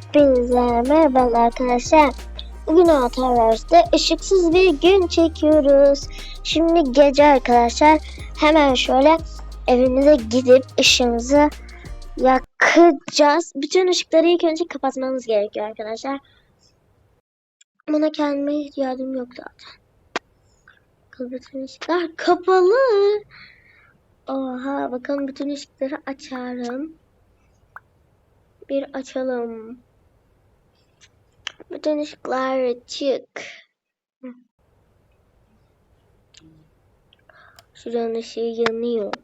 Hepinize merhaba arkadaşlar. Bugün Ataverse'de ışıksız bir gün çekiyoruz. Şimdi gece arkadaşlar hemen şöyle evimize gidip ışığımızı yakacağız. Bütün ışıkları ilk önce kapatmamız gerekiyor arkadaşlar. Buna kendime ihtiyacım yok zaten. Bütün ışıklar kapalı. Oha bakın bütün ışıkları açarım. Bir açalım. Bütün ışıklar açık. Şuranın ışığı yanıyor.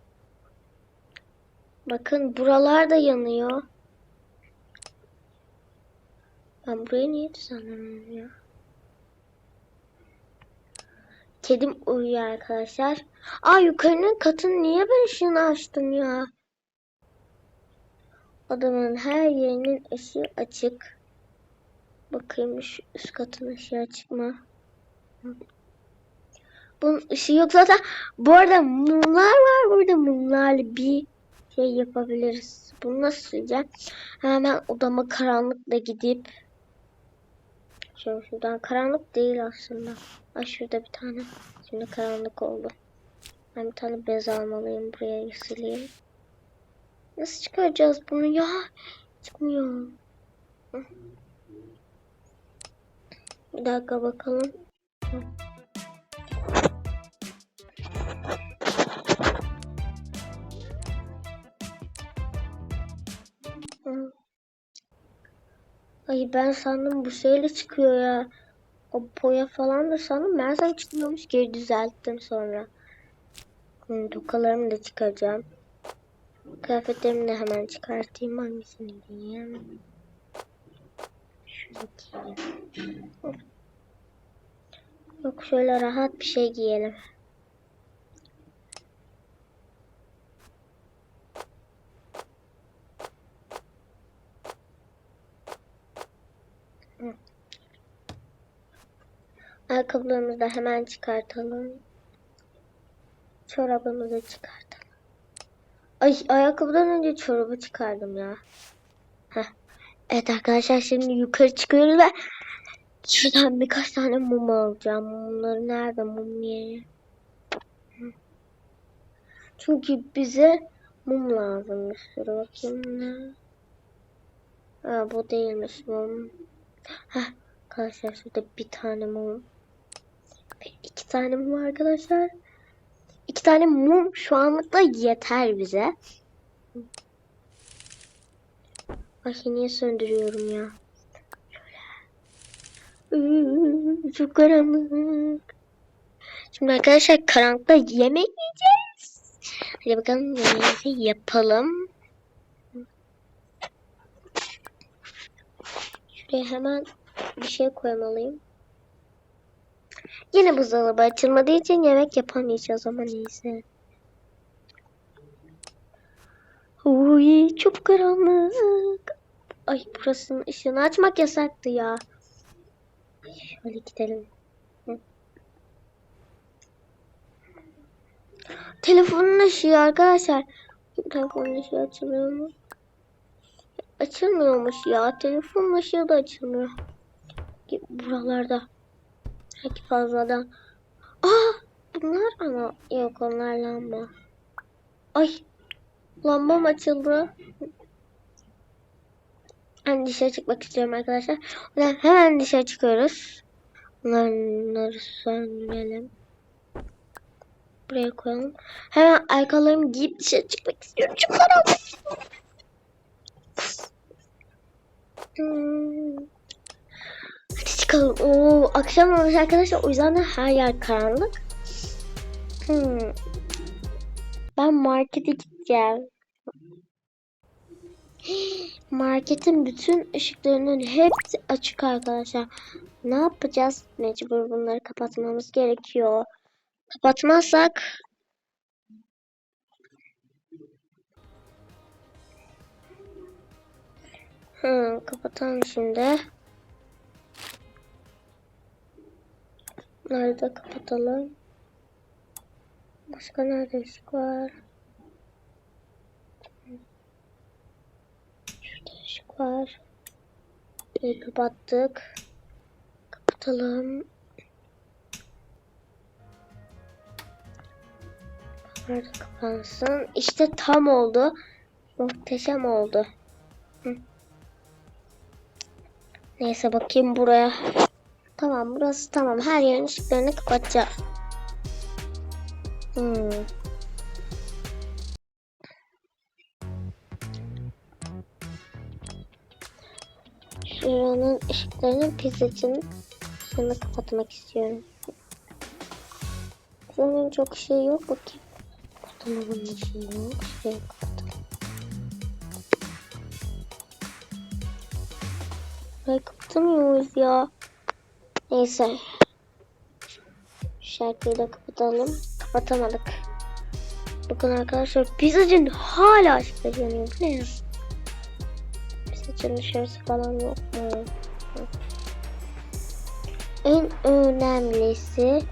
Bakın buralar da yanıyor. Ben burayı niye düzenlemiyorum ya? Kedim uyuyor arkadaşlar. Aa yukarının katını niye ben ışığını açtım ya? Odamın her yerinin ışığı açık. Bakayım şu üst katın mı? Hı. Bunun ışığı yok zaten. Bu arada mumlar var burada. Mumlarla bir şey yapabiliriz. Bunu nasıl sileceğim? Hemen odama karanlıkla gidip Şöyle şuradan karanlık değil aslında. Ay şurada bir tane. Şimdi karanlık oldu. Ben bir tane bez almalıyım. Buraya sileyim. Nasıl çıkaracağız bunu ya? Çıkmıyor. Bir dakika bakalım. Ay ben sandım bu şeyle çıkıyor ya. O boya falan da sandım. Sanki çıkmıyormuş geri düzelttim sonra. Hmm, tokalarımı da çıkaracağım. Kıyafetlerimi de hemen çıkartayım. Hangisini giyeyim? Yok şöyle rahat bir şey giyelim. Ayakkabılarımızı da hemen çıkartalım. Çorabımızı çıkartalım. Ay ayakkabıdan önce çorabı çıkardım ya. Heh. Evet arkadaşlar şimdi yukarı çıkıyoruz ve şuradan birkaç tane mum alacağım. Mumları nerede mum yeri? Çünkü bize mum lazım. Bir bakayım ne? Ha bu değilmiş mum. Heh. Arkadaşlar şurada bir tane mum. Ve iki tane mum arkadaşlar. İki tane mum şu anlık da yeter bize. Ay niye söndürüyorum ya? Şöyle. Çok karanlık. Şimdi arkadaşlar karanlıkta yemek yiyeceğiz. Hadi bakalım yemeğimizi yapalım. Şuraya hemen bir şey koymalıyım. Yine buzdolabı açılmadığı için yemek yapamayacağız ama neyse. Uy çok karanlık. Ay burasının ışığını açmak yasaktı ya. Şöyle gidelim. Telefonun ışığı arkadaşlar. Telefonun ışığı açılıyor mu? Açılmıyormuş ya. Telefonun ışığı da açılmıyor. Buralarda. Belki fazladan. Aa bunlar ama yok onlar lamba. Ay lambam açıldı. Ben dışarı çıkmak istiyorum arkadaşlar. O yüzden hemen dışarı çıkıyoruz. Bunları söndürelim. Buraya koyalım. Hemen ayakkabılarımı giyip dışarı çıkmak istiyorum. Çok. Hmm. Hadi çıkalım. Oo, akşam olmuş arkadaşlar. O yüzden de her yer karanlık. Hmm. Ben markete gideceğim. Marketin bütün ışıklarının hepsi açık arkadaşlar. Ne yapacağız? Mecbur bunları kapatmamız gerekiyor. Kapatmazsak Hmm, kapatalım şimdi. Bunları da kapatalım. Başka nerede ışık var? Şurada ışık var. Burayı kapattık. Kapatalım. Bunlar da kapansın. İşte tam oldu. Muhteşem oldu. Hı. Neyse bakayım buraya. Tamam burası tamam. Her yerin ışıklarını kapatacağız. Hmm. Şuranın ışıklarını pizzacının ışığını kapatmak istiyorum. Pizzanın çok şey yok bakayım. Tamam bunun ışığı yok. Şurayı kapatalım. Burayı kapatamıyoruz ya. Neyse. Şarkıyı da kapatalım. Kapatamadık. Bakın arkadaşlar pizzacının hala ışıkları yanıyor. Ne? Pizzacının dışarısı falan yok mu? En önemlisi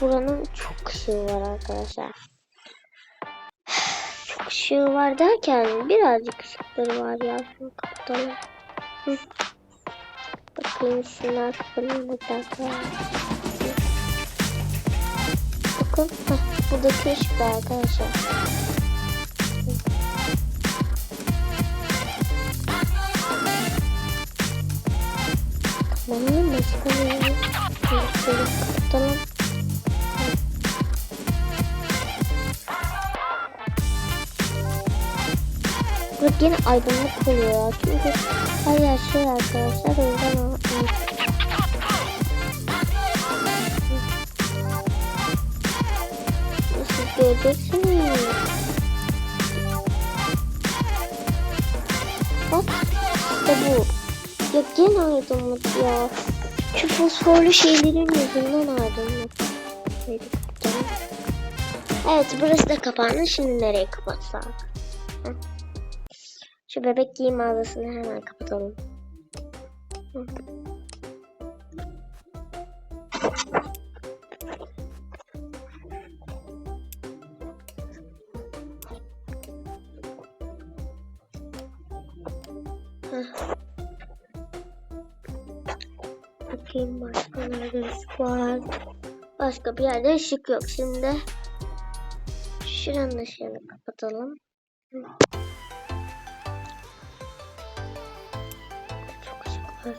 buranın çok ışığı var arkadaşlar. Çok ışığı var derken birazcık ışıkları var ya. Şunu kapatalım. Bakayım şunlar bir dakika. Bakın buradaki ışıklar arkadaşlar. Tamam başka ne? Şöyle kapatalım. Burada yine aydınlık oluyor. Çünkü her yer şey arkadaşlar. O yüzden. Nasıl göreceksiniz? Bak işte bu. Ya gene aydınlık ya. Şu fosforlu şeylerin yüzünden aydınlık. Evet burası da kapandı. Şimdi nereye kapatsak? Şu bebek giyim mağazasını hemen kapatalım. Hı. Bakayım başka nerede ışık var. Başka bir yerde ışık yok. Şimdi şuranın ışığını kapatalım. Çok ışık var.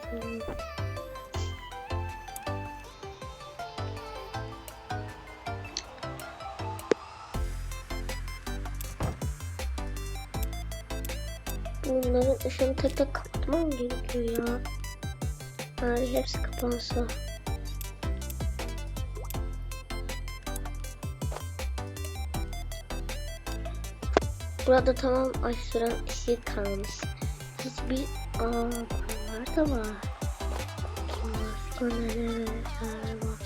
Bunların ışığını tek tek kapatmam gerekiyor ya. Bari hepsi kapansa. Burada tamam aşuran ışığı kalmış. Hiçbir... Aa bunlar da var. Başka neler var.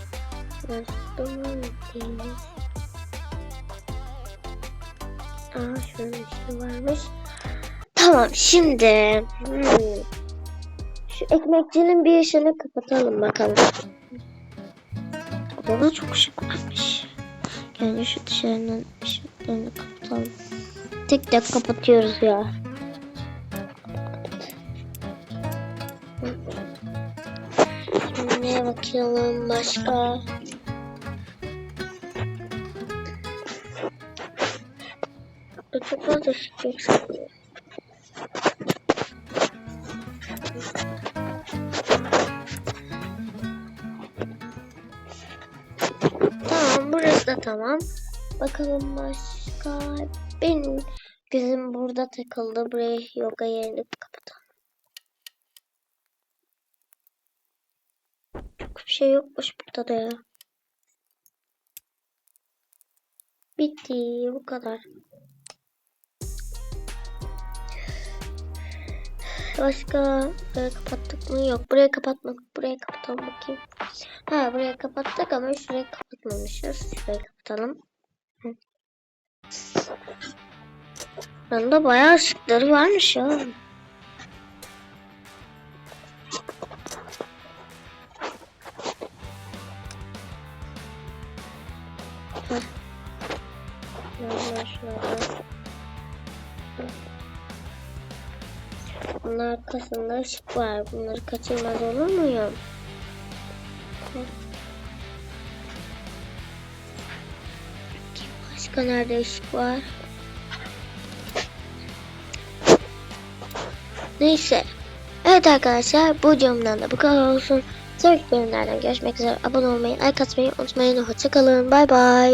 Başka mı deniz? Aa şuranın ışığı varmış. Tamam şimdi. Hmm. Şu ekmekçinin bir ışığını kapatalım bakalım. Burada çok ışık varmış. Yani şu dışarının ışıklarını kapatalım. Tek tek kapatıyoruz ya. Neye bakalım başka? Çok fazla ışık yok da tamam. Bakalım başka. Benim gözüm burada takıldı. Buraya yoga yerini kapatalım. Çok bir şey yokmuş burada da ya. Bitti bu kadar. Başka burayı kapattık mı? Yok burayı kapatmadık. Burayı kapatalım bakayım. Ha burayı kapattık ama şurayı kapatmamışız. Şurayı kapatalım. Bunda bayağı ışıkları varmış ya. Heh. Şunlar, şunlar. Bunun arkasında ışık var. Bunları kaçırmaz olur muyum? Başka nerede ışık var? Neyse. Evet arkadaşlar bu camdan da bu kadar olsun. Sonraki bölümlerden görüşmek üzere. Abone olmayı, like atmayı unutmayın. Hoşçakalın. Bay bay.